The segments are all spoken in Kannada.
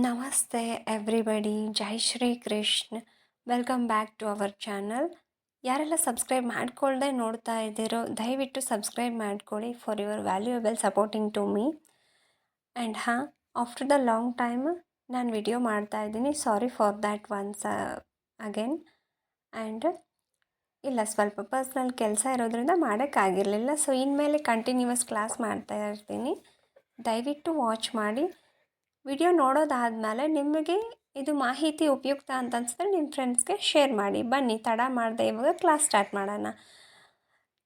ನಮಸ್ತೆ everybody Jai Shri Krishna welcome back to our channel ಯಾರೆಲ್ಲ ಸಬ್ಸ್ಕ್ರೈಬ್ ಮಾಡ್ಕೊಳ್ದೆ ನೋಡ್ತಾ ಇದ್ದೀರೋ, ದಯವಿಟ್ಟು ಸಬ್ಸ್ಕ್ರೈಬ್ ಮಾಡ್ಕೊಳ್ಳಿ for your valuable supporting to me and ಹಾಂ ಆಫ್ಟರ್ ದ ಲಾಂಗ್ ಟೈಮ್ ನಾನು ವಿಡಿಯೋ ಮಾಡ್ತಾ ಇದ್ದೀನಿ. Sorry for that once again and ಇಲ್ಲ, ಸ್ವಲ್ಪ ಪರ್ಸ್ನಲ್ ಕೆಲಸ ಇರೋದ್ರಿಂದ ಮಾಡೋಕ್ಕಾಗಿರಲಿಲ್ಲ ಸೊ ಇನ್ಮೇಲೆ ಕಂಟಿನ್ಯೂಸ್ ಕ್ಲಾಸ್ ಮಾಡ್ತಾ ಇರ್ತೀನಿ. ದಯವಿಟ್ಟು ವಾಚ್ ಮಾಡಿ. ವಿಡಿಯೋ ನೋಡೋದಾದಮೇಲೆ ನಿಮಗೆ ಇದು ಮಾಹಿತಿ ಉಪಯುಕ್ತ ಅಂತ ಅನ್ಸಿದ್ರೆ ನಿಮ್ಮ ಫ್ರೆಂಡ್ಸ್ಗೆ ಶೇರ್ ಮಾಡಿ. ಬನ್ನಿ, ತಡ ಮಾಡದೆ ಇವಾಗ ಕ್ಲಾಸ್ ಸ್ಟಾರ್ಟ್ ಮಾಡೋಣ.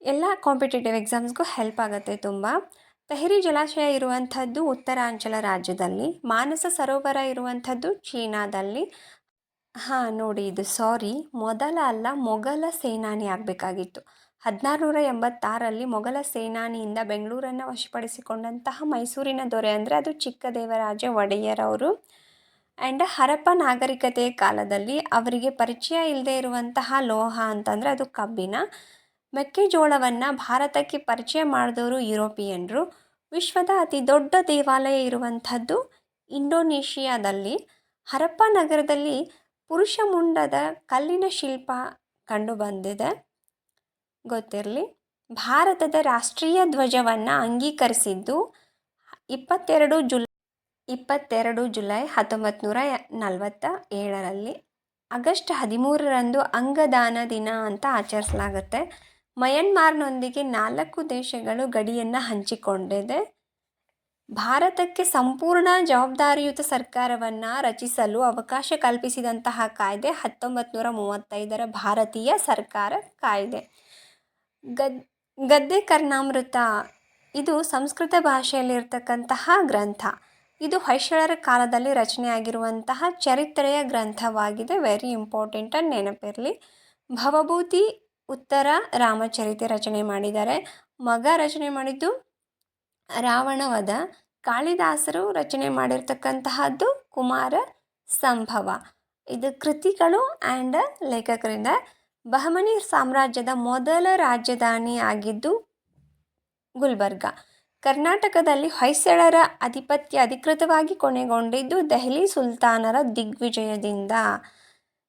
ಎಲ್ಲ ಕಾಂಪಿಟೇಟಿವ್ ಎಕ್ಸಾಮ್ಸ್ಗೂ ಹೆಲ್ಪ್ ಆಗುತ್ತೆ ತುಂಬ. ತೆಹರಿ ಜಲಾಶಯ ಇರುವಂಥದ್ದು ಉತ್ತರಾಂಚಲ ರಾಜ್ಯದಲ್ಲಿ, ಮಾನಸ ಸರೋವರ ಇರುವಂಥದ್ದು ಚೀನಾದಲ್ಲಿ. ಹಾಂ, ನೋಡಿ ಇದು ಸಾರಿ ಮೊದಲ ಅಲ್ಲ, ಮೊಘಲ ಸೇನಾನಿ ಆಗಬೇಕಾಗಿತ್ತು. ಹದಿನಾರುನೂರ ಎಂಬತ್ತಾರರಲ್ಲಿ ಮೊಘಲ ಸೇನಾನಿಯಿಂದ ಬೆಂಗಳೂರನ್ನು ವಶಪಡಿಸಿಕೊಂಡಂತಹ ಮೈಸೂರಿನ ದೊರೆ ಅಂದರೆ ಅದು ಚಿಕ್ಕದೇವರಾಜ ಒಡೆಯರ್ ಅವರು ಆ್ಯಂಡ್ ಹರಪ್ಪ ನಾಗರಿಕತೆಯ ಕಾಲದಲ್ಲಿ ಅವರಿಗೆ ಪರಿಚಯ ಇಲ್ಲದೆ ಇರುವಂತಹ ಲೋಹ ಅಂತಂದರೆ ಅದು ಕಬ್ಬಿನ. ಮೆಕ್ಕೆಜೋಳವನ್ನು ಭಾರತಕ್ಕೆ ಪರಿಚಯ ಮಾಡಿದವರು ಯುರೋಪಿಯನ್ರು. ವಿಶ್ವದ ಅತಿ ದೊಡ್ಡ ದೇವಾಲಯ ಇರುವಂಥದ್ದು ಇಂಡೋನೇಷಿಯಾದಲ್ಲಿ. ಹರಪ್ಪ ನಗರದಲ್ಲಿ ಪುರುಷ ಮುಂಡದ ಕಲ್ಲಿನ ಶಿಲ್ಪ ಕಂಡುಬಂದಿದೆ ಗೊತ್ತಿರಲಿ. ಭಾರತದ ರಾಷ್ಟ್ರೀಯ ಧ್ವಜವನ್ನು ಅಂಗೀಕರಿಸಿದ್ದು ಇಪ್ಪತ್ತೆರಡು ಜುಲೈ ಇಪ್ಪತ್ತೆರಡು ಜುಲೈ ಹತ್ತೊಂಬತ್ತು ನೂರ ನಲವತ್ತ ಏಳರಲ್ಲಿ. ಆಗಸ್ಟ್ ಹದಿಮೂರರಂದು ಅಂಗದಾನ ದಿನ ಅಂತ ಆಚರಿಸಲಾಗುತ್ತೆ. ಮಯನ್ಮಾರ್ನೊಂದಿಗೆ ನಾಲ್ಕು ದೇಶಗಳು ಗಡಿಯನ್ನು ಹಂಚಿಕೊಂಡಿದೆ. ಭಾರತಕ್ಕೆ ಸಂಪೂರ್ಣ ಜವಾಬ್ದಾರಿಯುತ ಸರ್ಕಾರವನ್ನು ರಚಿಸಲು ಅವಕಾಶ ಕಲ್ಪಿಸಿದಂತಹ ಕಾಯ್ದೆ ಹತ್ತೊಂಬತ್ತು ನೂರ ಮೂವತ್ತೈದರ ಭಾರತೀಯ ಸರ್ಕಾರ ಕಾಯ್ದೆ. ಗದ್, ಗದ್ದೆ ಕರ್ಣಾಮೃತ. ಇದು ಸಂಸ್ಕೃತ ಭಾಷೆಯಲ್ಲಿರ್ತಕ್ಕಂತಹ ಗ್ರಂಥ. ಇದು ಹೊಯ್ಸಳರ ಕಾಲದಲ್ಲಿ ರಚನೆಯಾಗಿರುವಂತಹ ಚರಿತ್ರೆಯ ಗ್ರಂಥವಾಗಿದೆ. ವೆರಿ ಇಂಪಾರ್ಟೆಂಟ್ ಅಂತ ನೆನಪಿರಲಿ. ಭವಭೂತಿ ಉತ್ತರ ರಾಮಚರಿತೆ ರಚನೆ ಮಾಡಿದ್ದಾರೆ. ಮಗ ರಚನೆ ಮಾಡಿದ್ದು ರಾವಣವದ. ಕಾಳಿದಾಸರು ರಚನೆ ಮಾಡಿರ್ತಕ್ಕಂತಹದ್ದು ಕುಮಾರ ಸಂಭವ. ಇದು ಕೃತಿಗಳು ಆ್ಯಂಡ್ ಲೇಖಕರಿಂದ ಬಹಮನಿ ಸಾಮ್ರಾಜ್ಯದ ಮೊದಲ ರಾಜಧಾನಿ ಆಗಿದ್ದು ಗುಲ್ಬರ್ಗ. ಕರ್ನಾಟಕದಲ್ಲಿ ಹೊಯ್ಸಳರ ಅಧಿಪತ್ಯ ಅಧಿಕೃತವಾಗಿ ಕೊನೆಗೊಂಡಿದ್ದು ದೆಹಲಿ ಸುಲ್ತಾನರ ದಿಗ್ವಿಜಯದಿಂದ.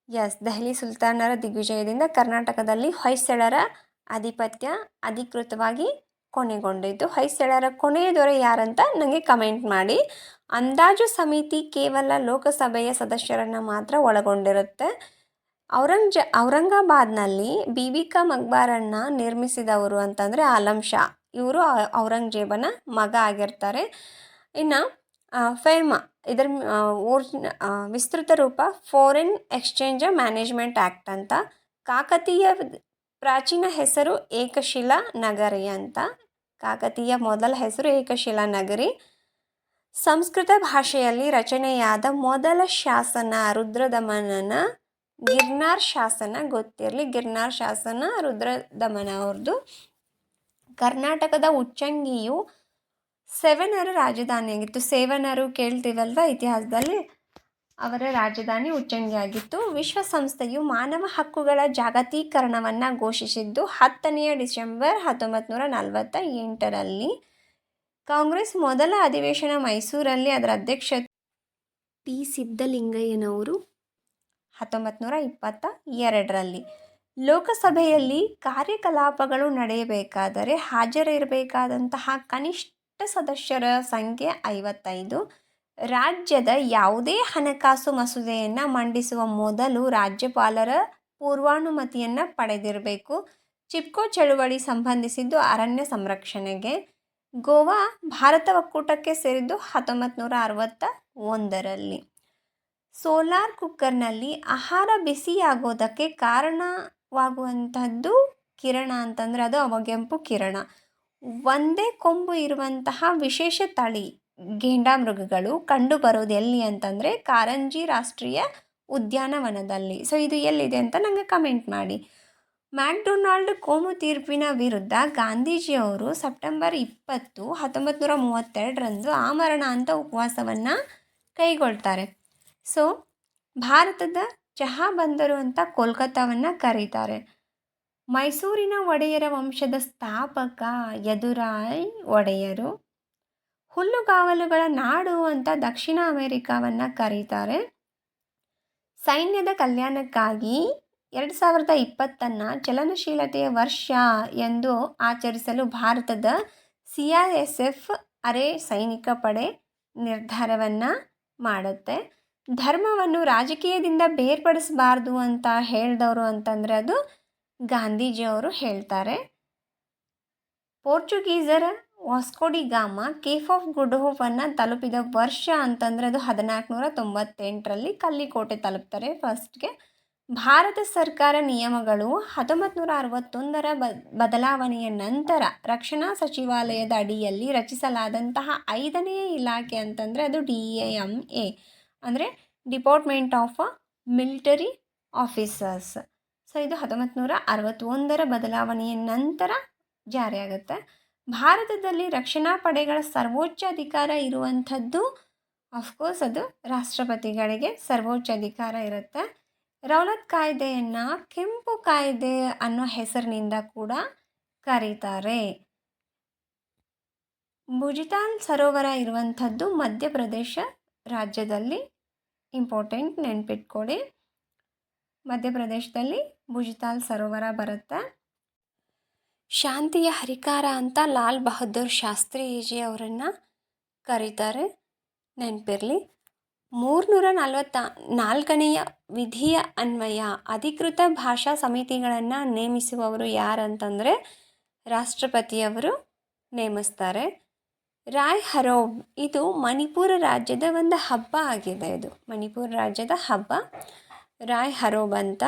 ಎಸ್ ದೆಹಲಿ ಸುಲ್ತಾನರ ದಿಗ್ವಿಜಯದಿಂದ ಕರ್ನಾಟಕದಲ್ಲಿ ಹೊಯ್ಸಳರ ಅಧಿಪತ್ಯ ಅಧಿಕೃತವಾಗಿ ಕೊನೆಗೊಂಡಿದ್ದು. ಹೊಯ್ಸಳರ ಕೊನೆಯ ದೊರೆ ಯಾರಂತ ನನಗೆ ಕಮೆಂಟ್ ಮಾಡಿ. ಅಂದಾಜು ಸಮಿತಿ ಕೇವಲ ಲೋಕಸಭೆಯ ಸದಸ್ಯರನ್ನು ಮಾತ್ರ ಒಳಗೊಂಡಿರುತ್ತೆ. ಔರಂಗ್ಜ ಔರಂಗಾಬಾದ್ನಲ್ಲಿ ಬೀಬಿಕಾ ಮಕ್ಬಾರನ್ನು ನಿರ್ಮಿಸಿದವರು ಅಂತಂದರೆ ಆಲಂ ಶಾ. ಇವರು ಔರಂಗಜೇಬನ ಮಗ ಆಗಿರ್ತಾರೆ. ಇನ್ನು ಫೇಮ ಇದರ ಓರ್ಜಿನ ವಿಸ್ತೃತ ರೂಪ ಫಾರಿನ್ ಎಕ್ಸ್ಚೇಂಜ್ ಮ್ಯಾನೇಜ್ಮೆಂಟ್ ಆ್ಯಕ್ಟ್ ಅಂತ. ಕಾಕತೀಯ ಪ್ರಾಚೀನ ಹೆಸರು ಏಕಶಿಲಾ ನಗರಿ ಅಂತ. ಕಾಕತೀಯ ಮೊದಲ ಹೆಸರು ಏಕಶಿಲಾ ನಗರಿ. ಸಂಸ್ಕೃತ ಭಾಷೆಯಲ್ಲಿ ರಚನೆಯಾದ ಮೊದಲ ಶಾಸನ ರುದ್ರದಮನನ ಗಿರ್ನಾರ್ ಶಾಸನ ಗೊತ್ತಿರಲಿ. ಗಿರ್ನಾರ್ ಶಾಸನ ರುದ್ರದಮನ ಅವ್ರದ್ದು ಕರ್ನಾಟಕದ ಉಚ್ಚಂಗಿಯು ಸೆವೆನರ ರಾಜಧಾನಿಯಾಗಿತ್ತು. ಸೇವನರು ಕೇಳ್ತೀವಲ್ವ ಇತಿಹಾಸದಲ್ಲಿ? ಅವರ ರಾಜಧಾನಿ ಉಚ್ಚಂಗಿ ಆಗಿತ್ತು ವಿಶ್ವಸಂಸ್ಥೆಯು ಮಾನವ ಹಕ್ಕುಗಳ ಜಾಗತೀಕರಣವನ್ನು ಘೋಷಿಸಿದ್ದು ಹತ್ತನೆಯ ಡಿಸೆಂಬರ್ ಹತ್ತೊಂಬತ್ತು ನೂರ ನಲವತ್ತ ಎಂಟರಲ್ಲಿ ಕಾಂಗ್ರೆಸ್ ಮೊದಲ ಅಧಿವೇಶನ ಮೈಸೂರಲ್ಲಿ ಅದರ ಅಧ್ಯಕ್ಷ ಪಿ. ಸಿದ್ದಲಿಂಗಯ್ಯನವರು ಹತ್ತೊಂಬತ್ತು ನೂರ ಇಪ್ಪತ್ತ ಎರಡರಲ್ಲಿ. ಲೋಕಸಭೆಯಲ್ಲಿ ಕಾರ್ಯಕಲಾಪಗಳು ನಡೆಯಬೇಕಾದರೆ ಹಾಜರಿರಬೇಕಾದಂತಹ ಕನಿಷ್ಠ ಸದಸ್ಯರ ಸಂಖ್ಯೆ ಐವತ್ತೈದು. ರಾಜ್ಯದ ಯಾವುದೇ ಹಣಕಾಸು ಮಸೂದೆಯನ್ನು ಮಂಡಿಸುವ ಮೊದಲು ರಾಜ್ಯಪಾಲರ ಪೂರ್ವಾನುಮತಿಯನ್ನು ಪಡೆದಿರಬೇಕು. ಚಿಪ್ಕೋ ಚಳುವಳಿ ಸಂಬಂಧಿಸಿದ್ದು ಅರಣ್ಯ ಸಂರಕ್ಷಣೆಗೆ. ಗೋವಾ ಭಾರತ ಒಕ್ಕೂಟಕ್ಕೆ ಸೇರಿದ್ದು ಹತ್ತೊಂಬತ್ತು ನೂರ ಅರವತ್ತ ಒಂದರಲ್ಲಿ ಸೋಲಾರ್ ಕುಕ್ಕರ್ನಲ್ಲಿ ಆಹಾರ ಬಿಸಿಯಾಗೋದಕ್ಕೆ ಕಾರಣವಾಗುವಂಥದ್ದು ಕಿರಣ ಅಂತಂದರೆ ಅದು ಅವಗೆಂಪು ಕಿರಣ. ಒಂದೇ ಕೊಂಬು ಇರುವಂತಹ ವಿಶೇಷ ತಳಿ ಘೇಂಡಾಮೃಗಗಳು ಕಂಡುಬರೋದು ಎಲ್ಲಿ ಅಂತಂದರೆ ಕಾರಂಜಿ ರಾಷ್ಟ್ರೀಯ ಉದ್ಯಾನವನದಲ್ಲಿ. ಸೊ ಇದು ಎಲ್ಲಿದೆ ಅಂತ ನನಗೆ ಕಮೆಂಟ್ ಮಾಡಿ. ಮ್ಯಾಕ್ಡೊನಾಲ್ಡ್ ಕೋಮು ತೀರ್ಪಿನ ವಿರುದ್ಧ ಗಾಂಧೀಜಿಯವರು ಸೆಪ್ಟೆಂಬರ್ ಇಪ್ಪತ್ತು ಹತ್ತೊಂಬತ್ತು ನೂರ ಮೂವತ್ತೆರಡರಂದು ಆಮರಣ ಅಂತ ಉಪವಾಸವನ್ನು ಕೈಗೊಳ್ತಾರೆ. ಸೊ ಭಾರತದ ಚಹಾ ಬಂದರು ಅಂತ ಕೋಲ್ಕತ್ತಾವನ್ನು ಕರೀತಾರೆ. ಮೈಸೂರಿನ ಒಡೆಯರ ವಂಶದ ಸ್ಥಾಪಕ ಯದುರಾಯ್ ಒಡೆಯರು ಹುಲ್ಲುಗಾವಲುಗಳ ನಾಡು ಅಂತ ದಕ್ಷಿಣ ಅಮೆರಿಕಾವನ್ನು ಕರೀತಾರೆ. ಸೈನ್ಯದ ಕಲ್ಯಾಣಕ್ಕಾಗಿ ಎರಡು ಸಾವಿರದ ಇಪ್ಪತ್ತನ್ನು ಚಲನಶೀಲತೆಯ ವರ್ಷ ಎಂದು ಆಚರಿಸಲು ಭಾರತದ ಸಿ ಆರ್ ಎಸ್ ಎಫ್ ಅರೆ ಸೈನಿಕ ಪಡೆ ನಿರ್ಧಾರವನ್ನು ಮಾಡುತ್ತೆ. ಧರ್ಮವನ್ನು ರಾಜಕೀಯದಿಂದ ಬೇರ್ಪಡಿಸಬಾರ್ದು ಅಂತ ಹೇಳಿದವರು ಅಂತಂದರೆ ಅದು ಗಾಂಧೀಜಿಯವರು ಹೇಳ್ತಾರೆ. ಪೋರ್ಚುಗೀಸರ ವಾಸ್ಕೋಡಿ ಗಾಮ ಕೇಫ್ ಆಫ್ ಗುಡ್ ಹೋಪನ್ನು ತಲುಪಿದ ವರ್ಷ ಅಂತಂದರೆ ಅದು ಹದಿನಾಲ್ಕು ನೂರ ತೊಂಬತ್ತೆಂಟರಲ್ಲಿ ಕಲ್ಲಿಕೋಟೆ ತಲುಪ್ತಾರೆ ಫಸ್ಟ್ಗೆ. ಭಾರತ ಸರ್ಕಾರ ನಿಯಮಗಳು ಹತ್ತೊಂಬತ್ತು ನೂರ ಅರವತ್ತೊಂದರ ಬದಲಾವಣೆಯ ನಂತರ ರಕ್ಷಣಾ ಸಚಿವಾಲಯದ ಅಡಿಯಲ್ಲಿ ರಚಿಸಲಾದಂತಹ ಐದನೆಯ ಇಲಾಖೆ ಅಂತಂದರೆ ಅದು ಡಿ ಎ ಎಂ ಎ. ಅಂದರೆ department of military officers so ಇದು ಹತ್ತೊಂಬತ್ತು ನೂರ ಅರವತ್ತೊಂದರ ಬದಲಾವಣೆಯ ನಂತರ ಜಾರಿಯಾಗುತ್ತೆ ಭಾರತದಲ್ಲಿ ರಕ್ಷಣಾ ಪಡೆಗಳ ಸರ್ವೋಚ್ಚ ಅಧಿಕಾರ ಇರುವಂಥದ್ದು ಅಫ್ಕೋರ್ಸ್ ಅದು ರಾಷ್ಟ್ರಪತಿಗಳಿಗೆ ಸರ್ವೋಚ್ಚ ಅಧಿಕಾರ ಇರುತ್ತೆ. ರೌಲತ್ ಕಾಯ್ದೆಯನ್ನು ಕೆಂಪು ಕಾಯ್ದೆ ಅನ್ನೋ ಹೆಸರಿನಿಂದ ಕೂಡ ಕರೀತಾರೆ. ಭುಜಿತಾಲ್ ಸರೋವರ ಇರುವಂಥದ್ದು ಮಧ್ಯಪ್ರದೇಶ ರಾಜ್ಯದಲ್ಲಿ ಇಂಪಾರ್ಟೆಂಟ್ ನೆನ್ಪಿಟ್ಕೊಳ್ಳಿ. ಮಧ್ಯಪ್ರದೇಶದಲ್ಲಿ ಭುಜಿತಾಲ್ ಸರೋವರ ಬರುತ್ತೆ. ಶಾಂತಿಯ ಹರಿಕಾರ ಅಂತ ಲಾಲ್ ಬಹದ್ದೂರ್ ಶಾಸ್ತ್ರೀಜಿ ಅವರನ್ನು ಕರೀತಾರೆ. ನೆನಪಿರಲಿ. ಮೂರುನೂರ ನಲವತ್ತ ನಾಲ್ಕನೆಯ ವಿಧಿಯ ಅನ್ವಯ, ಅಧಿಕೃತ ಭಾಷಾ ಸಮಿತಿಗಳನ್ನು ನೇಮಿಸುವವರು ಯಾರಂತಂದರೆ ರಾಷ್ಟ್ರಪತಿಯವರು ನೇಮಿಸ್ತಾರೆ. ರಾಯ್ ಹರೋಬ್ ಇದು ಮಣಿಪುರ ರಾಜ್ಯದ ಒಂದು ಹಬ್ಬ ಆಗಿದೆ ಇದು. ಮಣಿಪುರ ರಾಜ್ಯದ ಹಬ್ಬ ರಾಯ್ ಹರೋಬ್ ಅಂತ.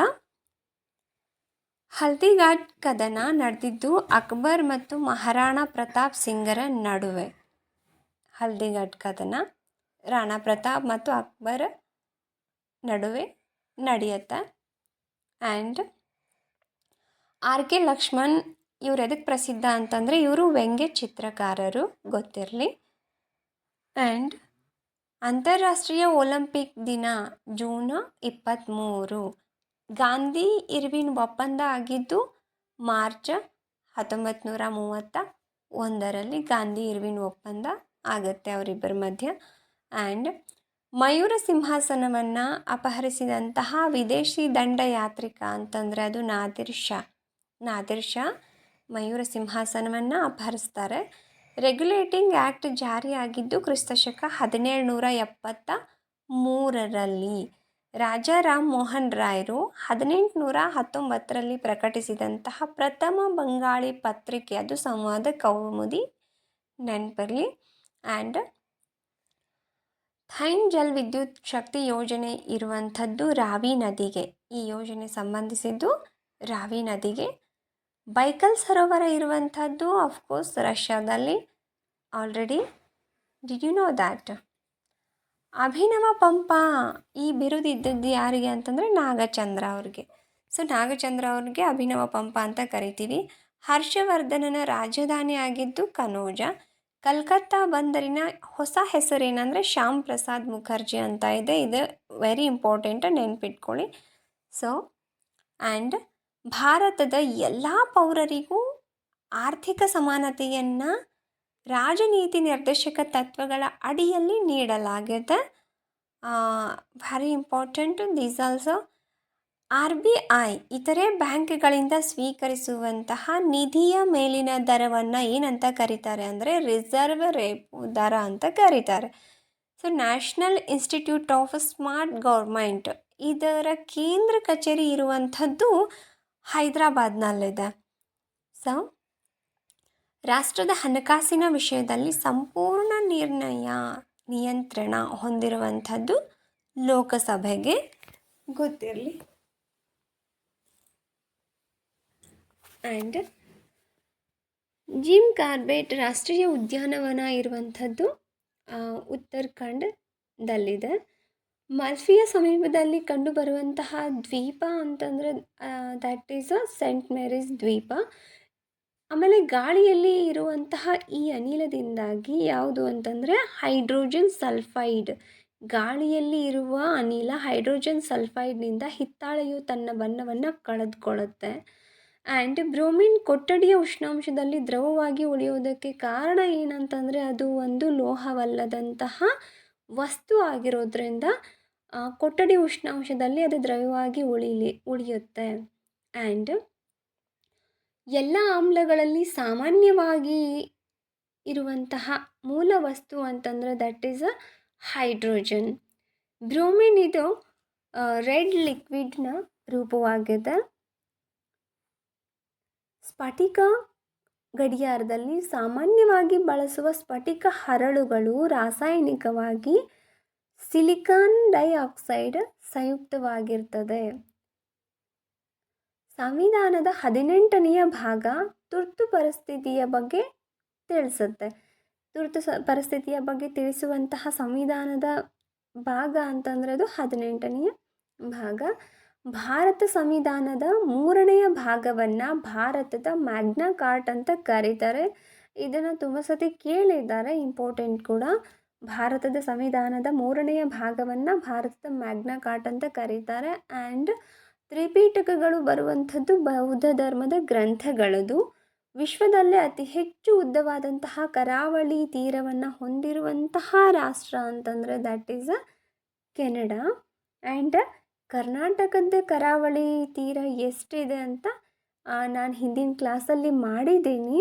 ಹಲ್ದಿಘಾಟ್ ಕದನ ನಡೆದಿದ್ದು ಅಕ್ಬರ್ ಮತ್ತು ಮಹಾರಾಣಾ ಪ್ರತಾಪ್ ಸಿಂಗರ ನಡುವೆ. ಹಲ್ದಿಘಾಟ್ ಕದನ ರಾಣಾ ಪ್ರತಾಪ್ ಮತ್ತು ಅಕ್ಬರ್ ನಡುವೆ ನಡೆಯುತ್ತೆ. ಆ್ಯಂಡ್ ಆರ್ ಕೆ ಲಕ್ಷ್ಮಣ್ ಇವ್ರು ಎದಕ್ಕೆ ಪ್ರಸಿದ್ಧ ಅಂತಂದರೆ ಇವರು ವ್ಯಂಗ್ಯ ಚಿತ್ರಕಾರರು, ಗೊತ್ತಿರಲಿ. ಆ್ಯಂಡ್ ಅಂತಾರಾಷ್ಟ್ರೀಯ ಒಲಿಂಪಿಕ್ ದಿನ ಜೂನ್ ಇಪ್ಪತ್ತ್ಮೂರು ಗಾಂಧಿ ಇರ್ವಿನ್ ಒಪ್ಪಂದ ಆಗಿದ್ದು ಮಾರ್ಚ್ ಹತ್ತೊಂಬತ್ತು ನೂರ ಮೂವತ್ತ ಒಂದರಲ್ಲಿ ಗಾಂಧಿ ಇರ್ವಿನ್ ಒಪ್ಪಂದ ಆಗುತ್ತೆ ಅವರಿಬ್ಬರ ಮಧ್ಯ. ಆ್ಯಂಡ್ ಮಯೂರ ಸಿಂಹಾಸನವನ್ನು ಅಪಹರಿಸಿದಂತಹ ವಿದೇಶಿ ದಂಡಯಾತ್ರಿಕ ಅಂತಂದರೆ ಅದು ನಾದಿರ್ ಶಾ. ನಾದಿರ್ ಶಾ ಮಯೂರ ಸಿಂಹಾಸನವನ್ನು ಅಪಹರಿಸ್ತಾರೆ. ರೆಗ್ಯುಲೇಟಿಂಗ್ ಆ್ಯಕ್ಟ್ ಜಾರಿಯಾಗಿದ್ದು ಕ್ರಿಸ್ತಶಕ ಹದಿನೇಳು ನೂರ ಎಪ್ಪತ್ತ ಮೂರರಲ್ಲಿ ರಾಜಾ ರಾಮ್ ಮೋಹನ್ ರಾಯರು ಹದಿನೆಂಟುನೂರ ಹತ್ತೊಂಬತ್ತರಲ್ಲಿ ಪ್ರಕಟಿಸಿದಂತಹ ಪ್ರಥಮ ಬಂಗಾಳಿ ಪತ್ರಿಕೆ, ಅದು ಸಂವಾದ ಕೌಮುದಿ ನೆನಪಿರಲಿ. ಆ್ಯಂಡ್ ಥೈನ್ ಜಲ್ ವಿದ್ಯುತ್ ಶಕ್ತಿ ಯೋಜನೆ ಇರುವಂಥದ್ದು ರಾವಿ ನದಿಗೆ. ಈ ಯೋಜನೆ ಸಂಬಂಧಿಸಿದ್ದು ರಾವಿ ನದಿಗೆ. ಬೈಕಲ್ ಸರೋವರ ಇರುವಂಥದ್ದು ಅಫ್ಕೋರ್ಸ್ ರಷ್ಯಾದಲ್ಲಿ already did you know that Abhinava Pampa ಈ ಬಿರುದಿದ್ದದ್ದು ಯಾರಿಗೆ ಅಂತಂದರೆ ನಾಗಚಂದ್ರ ಅವ್ರಿಗೆ. ಸೊ ನಾಗಚಂದ್ರ ಅವ್ರಿಗೆ ಅಭಿನವ ಪಂಪ ಅಂತ ಕರಿತೀವಿ. ಹರ್ಷವರ್ಧನನ ರಾಜಧಾನಿ ಆಗಿದ್ದು ಕನೋಜ. ಕಲ್ಕತ್ತಾ ಬಂದರಿನ ಹೊಸ ಹೆಸರೇನೆಂದರೆ ಶ್ಯಾಮ್ ಪ್ರಸಾದ್ ಮುಖರ್ಜಿ ಅಂತ ಇದೆ. ಇದು ವೆರಿ ಇಂಪಾರ್ಟೆಂಟ್ ನೆನ್ಪಿಟ್ಕೊಳ್ಳಿ. ಸೊ ಆ್ಯಂಡ್ ಭಾರತದ ಎಲ್ಲ ಪೌರರಿಗೂ ಆರ್ಥಿಕ ಸಮಾನತೆಯನ್ನು ರಾಜನೀತಿ ನಿರ್ದೇಶಕ ತತ್ವಗಳ ಅಡಿಯಲ್ಲಿ ನೀಡಲಾಗಿದೆ very important these also R B I ಇತರೆ ಬ್ಯಾಂಕ್ಗಳಿಂದ ಸ್ವೀಕರಿಸುವಂತಹ ನಿಧಿಯ ಮೇಲಿನ ದರವನ್ನು ಏನಂತ ಕರೀತಾರೆ ಅಂದರೆ ರಿಸರ್ವ್ ರೇಪು ದರ ಅಂತ ಕರೀತಾರೆ. So national institute of smart government ಇದರ ಕೇಂದ್ರ ಕಚೇರಿ ಇರುವಂಥದ್ದು ಹೈದರಾಬಾದ್ನಲ್ಲಿದೆ. ಸೊ ರಾಷ್ಟ್ರದ ಹಣಕಾಸಿನ ವಿಷಯದಲ್ಲಿ ಸಂಪೂರ್ಣ ನಿರ್ಣಯ, ನಿಯಂತ್ರಣ ಹೊಂದಿರುವಂಥದ್ದು ಲೋಕಸಭೆಗೆ ಗೊತ್ತಿರಲಿ. ಆ್ಯಂಡ್ ಜಿಮ್ ಕಾರ್ಬೆಟ್ ರಾಷ್ಟ್ರೀಯ ಉದ್ಯಾನವನ ಇರುವಂಥದ್ದು ಉತ್ತರಾಖಂಡದಲ್ಲಿದೆ. ಮಲ್ಫಿಯ ಸಮೀಪದಲ್ಲಿ ಕಂಡುಬರುವಂತಹ ದ್ವೀಪ ಅಂತಂದರೆ that is a saint Mary's ದ್ವೀಪ. ಆಮೇಲೆ ಗಾಳಿಯಲ್ಲಿ ಇರುವಂತಹ ಈ ಅನಿಲದಿಂದಾಗಿ ಯಾವುದು ಅಂತಂದರೆ, ಹೈಡ್ರೋಜನ್ ಸಲ್ಫೈಡ್. ಗಾಳಿಯಲ್ಲಿ ಇರುವ ಅನಿಲ ಹೈಡ್ರೋಜನ್ ಸಲ್ಫೈಡ್ನಿಂದ ಹಿತ್ತಾಳೆಯು ತನ್ನ ಬಣ್ಣವನ್ನು ಕಳೆದುಕೊಳ್ಳುತ್ತೆ. ಆ್ಯಂಡ್ ಬ್ರೋಮಿನ್ ಕೊಠಡಿಯ ಉಷ್ಣಾಂಶದಲ್ಲಿ ದ್ರವವಾಗಿ ಉಳಿಯೋದಕ್ಕೆ ಕಾರಣ ಏನಂತಂದರೆ, ಅದು ಒಂದು ಲೋಹವಲ್ಲದಂತಹ ವಸ್ತು ಆಗಿರೋದ್ರಿಂದ ಕೊಠಡಿ ಉಷ್ಣಾಂಶದಲ್ಲಿ ಅದು ದ್ರವವಾಗಿ ಉಳಿಲಿ, ಉಳಿಯುತ್ತೆ. ಆ್ಯಂಡ್ ಎಲ್ಲ ಆಮ್ಲಗಳಲ್ಲಿ ಸಾಮಾನ್ಯವಾಗಿ ಇರುವಂತಹ ಮೂಲ ವಸ್ತು ಅಂತಂದರೆ that is a hydrogen bromine ಇದು ರೆಡ್ ಲಿಕ್ವಿಡ್ನ ರೂಪವಾಗಿದೆ. ಸ್ಫಟಿಕ ಗಡಿಯಾರದಲ್ಲಿ ಸಾಮಾನ್ಯವಾಗಿ ಬಳಸುವ ಸ್ಫಟಿಕ ಹರಳುಗಳು ರಾಸಾಯನಿಕವಾಗಿ ಸಿಲಿಕಾನ್ ಡೈಆಕ್ಸೈಡ್ ಸಂಯುಕ್ತವಾಗಿರ್ತದೆ. ಸಂವಿಧಾನದ ಹದಿನೆಂಟನೆಯ ಭಾಗ ತುರ್ತು ಪರಿಸ್ಥಿತಿಯ ಬಗ್ಗೆ ತಿಳಿಸುತ್ತೆ. ತುರ್ತು ಪರಿಸ್ಥಿತಿಯ ಬಗ್ಗೆ ತಿಳಿಸುವಂತಹ ಸಂವಿಧಾನದ ಭಾಗ ಅಂತಂದರೆ ಅದು ಹದಿನೆಂಟನೆಯ ಭಾಗ. ಭಾರತ ಸಂವಿಧಾನದ ಮೂರನೆಯ ಭಾಗವನ್ನು ಭಾರತದ ಮ್ಯಾಗ್ನಾ ಕಾರ್ಟ್ ಅಂತ ಕರೀತಾರೆ. ಇದನ್ನು ತುಂಬ ಸತಿ ಕೇಳಿದ್ದಾರೆ, ಇಂಪಾರ್ಟೆಂಟ್ ಕೂಡ. ಭಾರತದ ಸಂವಿಧಾನದ ಮೂರನೆಯ ಭಾಗವನ್ನು ಭಾರತದ ಮ್ಯಾಗ್ನಾ ಕಾರ್ಟ್ ಅಂತ ಕರೀತಾರೆ. ಆ್ಯಂಡ್ ತ್ರಿಪೀಠಕಗಳು ಬರುವಂಥದ್ದು ಬೌದ್ಧ ಧರ್ಮದ ಗ್ರಂಥಗಳದು. ವಿಶ್ವದಲ್ಲೇ ಅತಿ ಹೆಚ್ಚು ಉದ್ದವಾದಂತಹ ಕರಾವಳಿ ತೀರವನ್ನು ಹೊಂದಿರುವಂತಹ ರಾಷ್ಟ್ರ ಅಂತಂದರೆ ದ್ಯಾಟ್ ಈಸ್ ಕೆನಡಾ ಆ್ಯಂಡ್ ಕರ್ನಾಟಕದ ಕರಾವಳಿ ತೀರ ಎಷ್ಟಿದೆ ಅಂತ ನಾನು ಹಿಂದಿನ ಕ್ಲಾಸಲ್ಲಿ ಮಾಡಿದ್ದೀನಿ.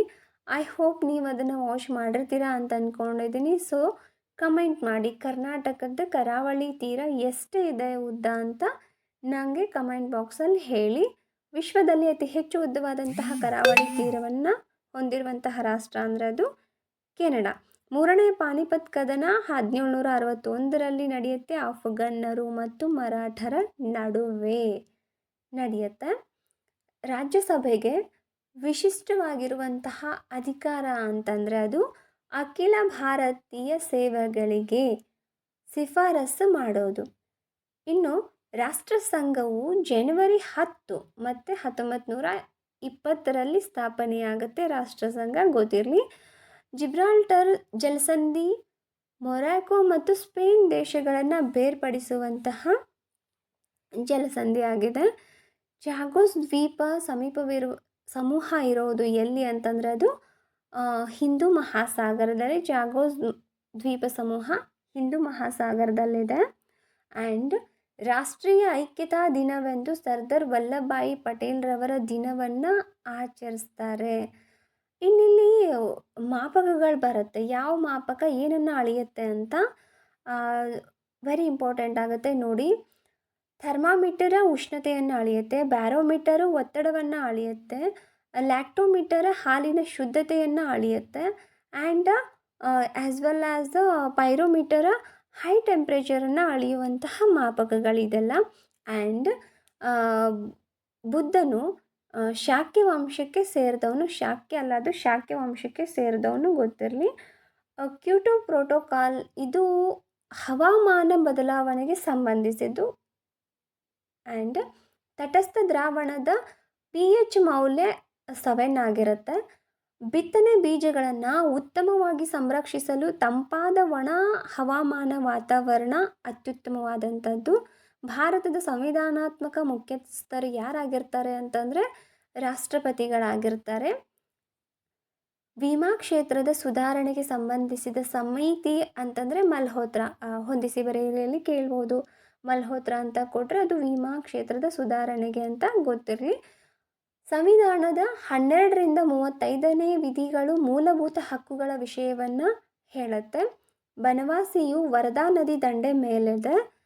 ಐ ಹೋಪ್ ನೀವು ಅದನ್ನು ವಾಚ್ ಮಾಡಿರ್ತೀರಾ ಅಂತ ಅಂದ್ಕೊಂಡಿದ್ದೀನಿ ಸೊ ಕಮೆಂಟ್ ಮಾಡಿ. ಕರ್ನಾಟಕದ ಕರಾವಳಿ ತೀರ ಎಷ್ಟು ಇದೆ ಉದ್ದ ಅಂತ ನನಗೆ ಕಮೆಂಟ್ ಬಾಕ್ಸಲ್ಲಿ ಹೇಳಿ. ವಿಶ್ವದಲ್ಲಿ ಅತಿ ಹೆಚ್ಚು ಉದ್ದವಾದಂತಹ ಕರಾವಳಿ ತೀರವನ್ನು ಹೊಂದಿರುವಂತಹ ರಾಷ್ಟ್ರ ಅಂದರೆ ಅದು ಕೆನಡಾ. ಮೂರನೇ ಪಾನಿಪತ್ ಕದನ ಹದಿನೇಳುನೂರ ಅರವತ್ತೊಂದರಲ್ಲಿ ನಡೆಯುತ್ತೆ ಅಫ್ಘನ್ನರು ಮತ್ತು ಮರಾಠರ ನಡುವೆ ನಡೆಯುತ್ತೆ. ರಾಜ್ಯಸಭೆಗೆ ವಿಶಿಷ್ಟವಾಗಿರುವಂತಹ ಅಧಿಕಾರ ಅಂತಂದರೆ ಅದು ಅಖಿಲ ಭಾರತೀಯ ಸೇವೆಗಳಿಗೆ ಶಿಫಾರಸು ಮಾಡೋದು. ಇನ್ನು ರಾಷ್ಟ್ರಸಂಘವು ಜನವರಿ ಹತ್ತು ಮತ್ತು ಹತ್ತೊಂಬತ್ತು ನೂರ ಇಪ್ಪತ್ತರಲ್ಲಿ ಸ್ಥಾಪನೆಯಾಗುತ್ತೆ ರಾಷ್ಟ್ರಸಂಘ ಗೊತ್ತಿರಲಿ? ಜಿಬ್ರಾಲ್ಟರ್, ಜಲಸಂಧಿ, ಮೊರಾಕೊ ಮತ್ತು ಸ್ಪೇನ್ ದೇಶಗಳನ್ನು ಬೇರ್ಪಡಿಸುವಂತಹ ಜಲಸಂಧಿ ಆಗಿದೆ. ಜಾಗೋಸ್ ದ್ವೀಪ ಸಮೀಪವಿರುವ, ಸಮೂಹ ಇರೋದು ಎಲ್ಲಿ ಅಂತಂದರೆ ಅದು ಹಿಂದೂ ಮಹಾಸಾಗರದಲ್ಲಿ ಜಾಗೋಸ್ ದ್ವೀಪ ಸಮೂಹ ಹಿಂದೂ ಮಹಾಸಾಗರದಲ್ಲಿದೆ. ಆ್ಯಂಡ್ ರಾಷ್ಟ್ರೀಯ ಐಕ್ಯತಾ ದಿನವೆಂದು ಸರ್ದಾರ್ ವಲ್ಲಭಭಾಯಿ ಪಟೇಲ್ರವರ ದಿನವನ್ನು ಆಚರಿಸ್ತಾರೆ. ಇನ್ನಿಲ್ಲಿ ಮಾಪಕಗಳು ಬರುತ್ತೆ. ಯಾವ ಮಾಪಕ ಏನನ್ನು ಅಳೆಯುತ್ತೆ ಅಂತ ವೆರಿ ಇಂಪಾರ್ಟೆಂಟ್ ಆಗುತ್ತೆ ನೋಡಿ. ಥರ್ಮಾಮೀಟರ ಉಷ್ಣತೆಯನ್ನು ಅಳೆಯುತ್ತೆ, ಬ್ಯಾರೋಮೀಟರು ಒತ್ತಡವನ್ನು ಅಳೆಯುತ್ತೆ ಲ್ಯಾಕ್ಟೋಮೀಟರ ಹಾಲಿನ ಶುದ್ಧತೆಯನ್ನು ಅಳೆಯುತ್ತೆ. And as well as the pyrometer high ಟೆಂಪ್ರೇಚರನ್ನು ಅಳೆಯುವಂತಹ ಮಾಪಕಗಳಿದೆಲ್ಲ. ಆ್ಯಂಡ್ ಬುದ್ಧನು ಶಾಕ್ಯ ವಂಶಕ್ಕೆ ಸೇರಿದವನು, ಶಾಕ್ಯ ಅಲ್ಲ ಅದು ಶಾಕ್ಯ ವಂಶಕ್ಕೆ ಸೇರಿದವನು ಗೊತ್ತಿರಲಿ. ಕ್ಯೂಟೋ ಪ್ರೋಟೋಕಾಲ್ ಇದು ಹವಾಮಾನ ಬದಲಾವಣೆಗೆ ಸಂಬಂಧಿಸಿದ್ದು. ಆ್ಯಂಡ್ ತಟಸ್ಥ ದ್ರಾವಣದ ಪಿ ಎಚ್ ಮೌಲ್ಯ ಸೆವೆನ್ ಆಗಿರುತ್ತೆ. ಬಿತ್ತನೆ ಬೀಜಗಳನ್ನು ಉತ್ತಮವಾಗಿ ಸಂರಕ್ಷಿಸಲು ತಂಪಾದ ಒಣ ಹವಾಮಾನ ವಾತಾವರಣ ಅತ್ಯುತ್ತಮವಾದಂಥದ್ದು. ಭಾರತದ ಸಂವಿಧಾನಾತ್ಮಕ ಮುಖ್ಯಸ್ಥರು ಯಾರಾಗಿರ್ತಾರೆ ಅಂತಂದರೆ ರಾಷ್ಟ್ರಪತಿಗಳಾಗಿರ್ತಾರೆ. ವಿಮಾ ಕ್ಷೇತ್ರದ ಸುಧಾರಣೆಗೆ ಸಂಬಂಧಿಸಿದ ಸಮಿತಿ ಅಂತಂದರೆ ಮಲ್ಹೋತ್ರ. ಹೊಂದಿಸಿ ಬರೆಯಲ್ಲಿ ಕೇಳ್ಬೋದು. ಮಲ್ಹೋತ್ರ ಅಂತ ಕೊಟ್ಟರೆ ಅದು ವಿಮಾ ಕ್ಷೇತ್ರದ ಸುಧಾರಣೆಗೆ ಅಂತ ಗೊತ್ತಿರಲಿ. ಸಂವಿಧಾನದ ಹನ್ನೆರಡರಿಂದ ಮೂವತ್ತೈದನೇ ವಿಧಿಗಳು ಮೂಲಭೂತ ಹಕ್ಕುಗಳ ವಿಷಯವನ್ನು ಹೇಳುತ್ತೆ. ಬನವಾಸಿಯು ವರದಾ ನದಿ ದಂಡೆ ಮೇಲಿದೆ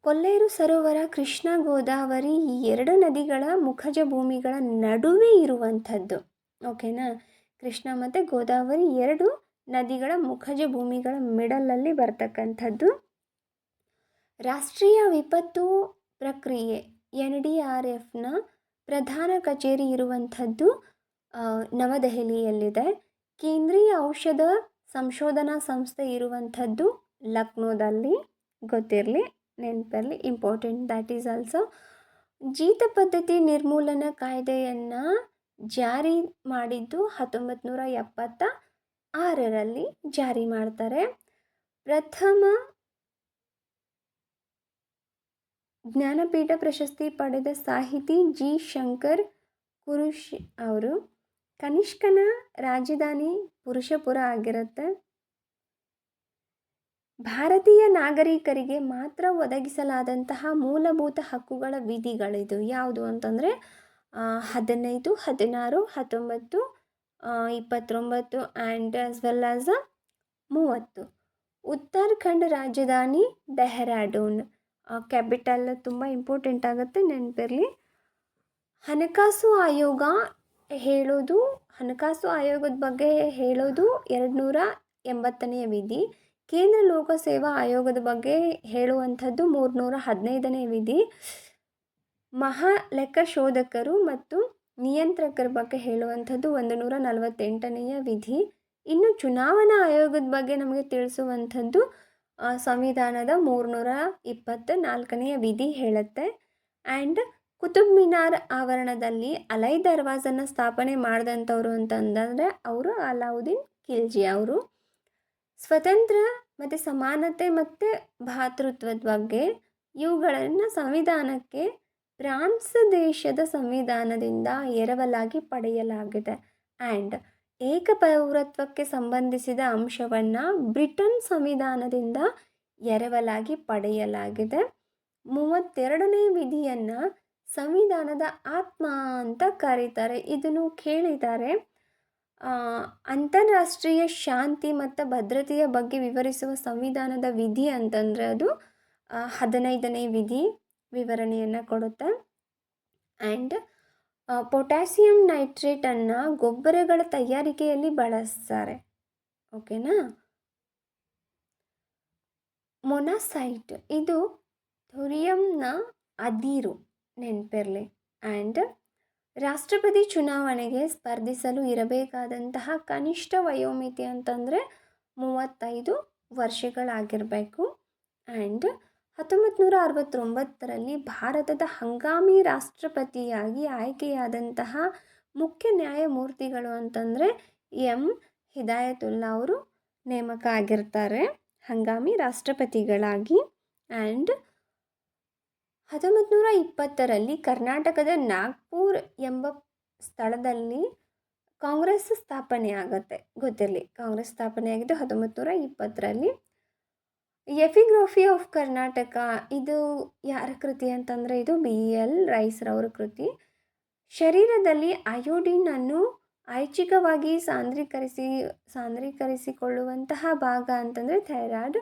ಕೊಲ್ಲೇರು ಸರೋವರ, ಕೃಷ್ಣ ಗೋದಾವರಿ ಈ ಎರಡು ನದಿಗಳ ಮುಖಜ ಭೂಮಿಗಳ ನಡುವೆ ಇರುವಂಥದ್ದು. ಓಕೆನಾ ಕೃಷ್ಣ ಮತ್ತು ಗೋದಾವರಿ ಎರಡು ನದಿಗಳ ಮುಖಜ ಭೂಮಿಗಳ ಮಿಡಲಲ್ಲಿ ಬರ್ತಕ್ಕಂಥದ್ದು. ರಾಷ್ಟ್ರೀಯ ವಿಪತ್ತು ಪ್ರಕ್ರಿಯೆ. ಎನ್ ಡಿ ಆರ್ ಎಫ್ನ ಪ್ರಧಾನ ಕಚೇರಿ ಇರುವಂಥದ್ದು ನವದೆಹಲಿಯಲ್ಲಿದೆ. ಕೇಂದ್ರೀಯ ಔಷಧ ಸಂಶೋಧನಾ ಸಂಸ್ಥೆ ಇರುವಂಥದ್ದು ಲಕ್ನೋದಲ್ಲಿ. ಗೊತ್ತಿರಲಿ, ನೆನಪಿರಲಿ ಇಂಪಾರ್ಟೆಂಟ್ ದ್ಯಾಟ್ ಈಸ್ ಆಲ್ಸೋ ಜೀತ ಪದ್ಧತಿ ನಿರ್ಮೂಲನಾ ಕಾಯ್ದೆಯನ್ನು ಜಾರಿ ಮಾಡಿದ್ದು ಹತ್ತೊಂಬತ್ತು ನೂರ ಎಪ್ಪತ್ತ ಆರರಲ್ಲಿ ಜಾರಿ ಮಾಡ್ತಾರೆ. ಪ್ರಥಮ ಜ್ಞಾನಪೀಠ ಪ್ರಶಸ್ತಿ ಪಡೆದ ಸಾಹಿತಿ ಜಿ. ಶಂಕರ್ ಕುರುಶ್ ಅವರು, ಕನಿಷ್ಕನ ರಾಜಧಾನಿ ಪುರುಷಪುರ ಆಗಿರುತ್ತೆ. ಭಾರತೀಯ ನಾಗರಿಕರಿಗೆ ಮಾತ್ರ ಒದಗಿಸಲಾದಂತಹ ಮೂಲಭೂತ ಹಕ್ಕುಗಳ ವಿಧಿಗಳಿದು ಯಾವುದು ಅಂತಂದರೆ ಹದಿನೈದು, ಹದಿನಾರು, ಹತ್ತೊಂಬತ್ತು ಇಪ್ಪತ್ತೊಂಬತ್ತು ಆ್ಯಂಡ್ ಆಸ್ ವೆಲ್ ಆಸ್ ಮೂವತ್ತು. ಉತ್ತರಾಖಂಡ್ ರಾಜಧಾನಿ ಡೆಹ್ರಾಡೂನ್. ಕ್ಯಾಪಿಟಲ್ ತುಂಬ ಇಂಪಾರ್ಟೆಂಟ್ ಆಗುತ್ತೆ ನೆನಪಿರಲಿ. ಹಣಕಾಸು ಆಯೋಗ ಹೇಳೋದು, ಹಣಕಾಸು ಆಯೋಗದ ಬಗ್ಗೆ ಹೇಳೋದು ಎರಡು ನೂರ ಎಂಬತ್ತನೆಯ ವಿಧಿ. ಕೇಂದ್ರ ಲೋಕಸೇವಾ ಆಯೋಗದ ಬಗ್ಗೆ ಹೇಳುವಂಥದ್ದು ಮೂರುನೂರ ಹದಿನೈದನೇ ವಿಧಿ. ಮಹಾ ಲೆಕ್ಕ ಶೋಧಕರು ಮತ್ತು ನಿಯಂತ್ರಕರ ಬಗ್ಗೆ ಹೇಳುವಂಥದ್ದು ಒಂದು ನೂರ ನಲವತ್ತೆಂಟನೆಯ ವಿಧಿ. ಇನ್ನು ಚುನಾವಣಾ ಆಯೋಗದ ಬಗ್ಗೆ ನಮಗೆ ತಿಳಿಸುವಂಥದ್ದು ಸಂವಿಧಾನದ ಮೂರುನೂರ ಇಪ್ಪತ್ತ ನಾಲ್ಕನೆಯ ವಿಧಿ ಹೇಳುತ್ತೆ. ಆ್ಯಂಡ್ ಕುತುಬ್ ಮಿನಾರ್ ಆವರಣದಲ್ಲಿ ಅಲೈ ದರ್ವಾಜನ ಸ್ಥಾಪನೆ ಮಾಡಿದಂಥವ್ರು ಅಂತಂದರೆ ಅವರು ಅಲಾವುದ್ದೀನ್ ಖಿಲ್ಜಿ ಅವರು. ಸ್ವತಂತ್ರ ಮತ್ತು ಸಮಾನತೆ ಮತ್ತು ಭಾತೃತ್ವದ ಬಗ್ಗೆ ಇವುಗಳನ್ನು ಸಂವಿಧಾನಕ್ಕೆ ಫ್ರಾನ್ಸ್ ದೇಶದ ಸಂವಿಧಾನದಿಂದ ಎರವಲಾಗಿ ಪಡೆಯಲಾಗಿದೆ. ಆ್ಯಂಡ್ ಏಕಪೌರತ್ವಕ್ಕೆ ಸಂಬಂಧಿಸಿದ ಅಂಶವನ್ನು ಬ್ರಿಟನ್ ಸಂವಿಧಾನದಿಂದ ಎರವಲಾಗಿ ಪಡೆಯಲಾಗಿದೆ. ಮೂವತ್ತೆರಡನೇ ವಿಧಿಯನ್ನು ಸಂವಿಧಾನದ ಆತ್ಮ ಅಂತ ಕರೀತಾರೆ. ಇದನ್ನು ಕೇಳಿದ್ದಾರೆ ಅಂತಾರಾಷ್ಟ್ರೀಯ ಶಾಂತಿ ಮತ್ತು ಭದ್ರತೆಯ ಬಗ್ಗೆ ವಿವರಿಸುವ ಸಂವಿಧಾನದ ವಿಧಿ ಅಂತಂದರೆ ಅದು ಹದಿನೈದನೇ ವಿಧಿ ವಿವರಣೆಯನ್ನು ಕೊಡುತ್ತೆ. ಆ್ಯಂಡ್ ಪೊಟ್ಯಾಸಿಯಂ ನೈಟ್ರೇಟನ್ನು ಗೊಬ್ಬರಗಳ ತಯಾರಿಕೆಯಲ್ಲಿ ಬಳಸ್ತಾರೆ. ಓಕೆನಾ? ಮೊನಾಸೈಟ್, ಇದು ಥೊರಿಯಂನ ಅದಿರು ನೆನಪಿರಲಿ. ಆ್ಯಂಡ್ ರಾಷ್ಟ್ರಪತಿ ಚುನಾವಣೆಗೆ ಸ್ಪರ್ಧಿಸಲು ಇರಬೇಕಾದಂತಹ ಕನಿಷ್ಠ ವಯೋಮಿತಿ ಅಂತಂದರೆ ಮೂವತ್ತೈದು ವರ್ಷಗಳಾಗಿರಬೇಕು. ಆ್ಯಂಡ್ ಹತ್ತೊಂಬತ್ತು ನೂರ ಅರವತ್ತೊಂಬತ್ತರಲ್ಲಿ ಭಾರತದ ಹಂಗಾಮಿ ರಾಷ್ಟ್ರಪತಿಯಾಗಿ ಆಯ್ಕೆಯಾದಂತಹ ಮುಖ್ಯ ನ್ಯಾಯಮೂರ್ತಿಗಳು ಅಂತಂದರೆ ಎಂ. ಹಿದಾಯತುಲ್ಲಾ ಅವರು ನೇಮಕ ಆಗಿರ್ತಾರೆ ಹಂಗಾಮಿ ರಾಷ್ಟ್ರಪತಿಗಳಾಗಿ. ಆ್ಯಂಡ್ ಹತ್ತೊಂಬತ್ತು ನೂರ ಇಪ್ಪತ್ತರಲ್ಲಿ ಕರ್ನಾಟಕದ ನಾಗ್ಪುರ್ ಎಂಬ ಸ್ಥಳದಲ್ಲಿ ಕಾಂಗ್ರೆಸ್ ಸ್ಥಾಪನೆ ಆಗುತ್ತೆ ಗೊತ್ತಿರಲಿ, ಕಾಂಗ್ರೆಸ್ ಸ್ಥಾಪನೆ ಆಗಿದ್ದು ಹತ್ತೊಂಬತ್ತು ನೂರ ಇಪ್ಪತ್ತರಲ್ಲಿ ಎಫಿಗ್ರೋಫಿ ಆಫ್ ಕರ್ನಾಟಕ, ಇದು ಯಾರ ಕೃತಿ ಅಂತಂದರೆ ಇದು ಬಿ ಎಲ್ ರೈಸ್ರವರ ಕೃತಿ. ಶರೀರದಲ್ಲಿ ಅಯೋಡಿನನ್ನು ಐಚ್ಛಿಕವಾಗಿ ಸಾಂದ್ರೀಕರಿಸಿ, ಸಾಂದ್ರೀಕರಿಸಿಕೊಳ್ಳುವಂತಹ ಭಾಗ ಅಂತಂದರೆ ಥೈರಾಯ್ಡ್.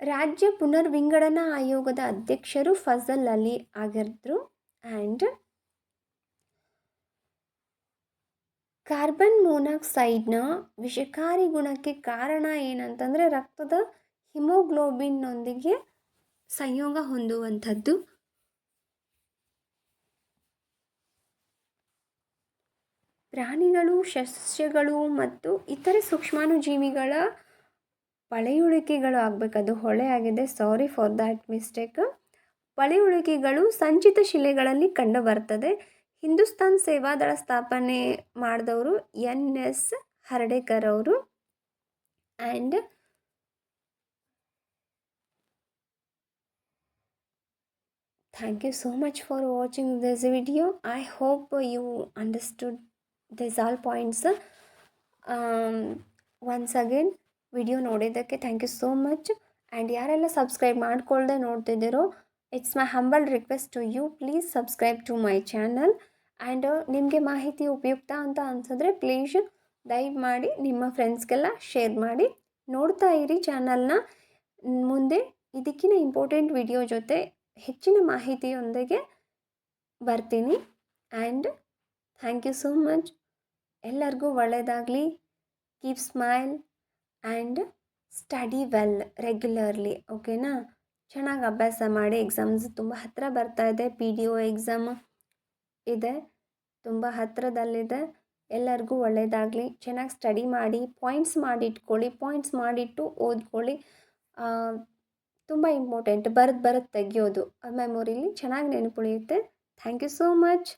ರಾಜ್ಯ ಪುನರ್ವಿಂಗಡನಾ ಆಯೋಗದ ಅಧ್ಯಕ್ಷರು ಫಜಲ್ ಅಲಿ ಆಗಿದ್ದರು ಆ್ಯಂಡ್ ಕಾರ್ಬನ್ ಮೊನಾಕ್ಸೈಡ್ನ ವಿಷಕಾರಿ ಗುಣಕ್ಕೆ ಕಾರಣ ಏನಂತಂದರೆ ರಕ್ತದ ಹಿಮೋಗ್ಲೋಬಿನ್ನೊಂದಿಗೆ ಸಂಯೋಗ ಹೊಂದುವಂಥದ್ದು. ಪ್ರಾಣಿಗಳು, ಸಸ್ಯಗಳು ಮತ್ತು ಇತರೆ ಸೂಕ್ಷ್ಮಾಣುಜೀವಿಗಳ ಪಳೆಯುಳಿಕೆಗಳು ಆಗಬೇಕದು ಹೊಳೆ ಆಗಿದೆ. ಸಾರಿ ಫಾರ್ ದ್ಯಾಟ್ ಮಿಸ್ಟೇಕ್ ಪಳೆಯುಳಿಕೆಗಳು ಸಂಚಿತ ಶಿಲೆಗಳಲ್ಲಿ ಕಂಡುಬರ್ತದೆ. ಹಿಂದೂಸ್ತಾನ್ ಸೇವಾದಳ ಸ್ಥಾಪನೆ ಮಾಡಿದವರು ಎನ್ ಎಸ್ ಹರ್ಡೇಕರ್ ಅವರು. And thank you so much for watching this video. I hope you understood this all points. Once again video ನೋಡಿದ್ದಕ್ಕೆ thank you so much. And ಯಾರೆಲ್ಲ ಸಬ್ಸ್ಕ್ರೈಬ್ ಮಾಡ್ಕೊಳ್ಳದೆ ನೋಡ್ತಿದ್ದೀರೋ, it's my humble request to you. Please subscribe to my channel. And ನಿಮಗೆ ಮಾಹಿತಿ ಉಪಯುಕ್ತ ಅಂತ ಅನ್ಸಿದ್ರೆ ಪ್ಲೀಸ್ ದಯವು ಮಾಡಿ ನಿಮ್ಮ ಫ್ರೆಂಡ್ಸ್ಗೆಲ್ಲ ಶೇರ್ ಮಾಡಿ. ನೋಡ್ತಾ ಇರಿ ಚಾನಲ್ನ ಮುಂದೆ ಇದಕ್ಕಿಂತ ಇಂಪಾರ್ಟೆಂಟ್ ವಿಡಿಯೋ ಜೊತೆ ಹೆಚ್ಚಿನ ಮಾಹಿತಿಯೊಂದಿಗೆ ಬರ್ತೀನಿ. And thank you so much ಎಲ್ಲರಿಗೂ ಒಳ್ಳೆಯದಾಗಲಿ. Keep smile and study well regularly ಓಕೆನಾ ಚೆನ್ನಾಗಿ ಅಭ್ಯಾಸ ಮಾಡಿ ಎಕ್ಸಾಮ್ಸ್ ತುಂಬ ಹತ್ತಿರ ಬರ್ತಾ ಇದೆ ಪಿ ಡಿ ಒ ಎಕ್ಸಾಮ್ ಇದೆ. ತುಂಬ ಹತ್ತಿರದಲ್ಲಿದೆ ಎಲ್ಲರಿಗೂ ಒಳ್ಳೆಯದಾಗಲಿ ಚೆನ್ನಾಗಿ ಸ್ಟಡಿ ಮಾಡಿ ಪಾಯಿಂಟ್ಸ್ ಮಾಡಿಟ್ಕೊಳ್ಳಿ ಪಾಯಿಂಟ್ಸ್ ಮಾಡಿಟ್ಟು ಓದ್ಕೊಳ್ಳಿ. ತುಂಬ ಇಂಪಾರ್ಟೆಂಟ್ ಬರೆದು ಬರೆದು ತೆಗಿಯೋದು. ಮೆಮೊರಿಲಿ ಚೆನ್ನಾಗಿ ನೆನಪುಳಿಯುತ್ತೆ ಥ್ಯಾಂಕ್ ಯು ಸೋ ಮಚ್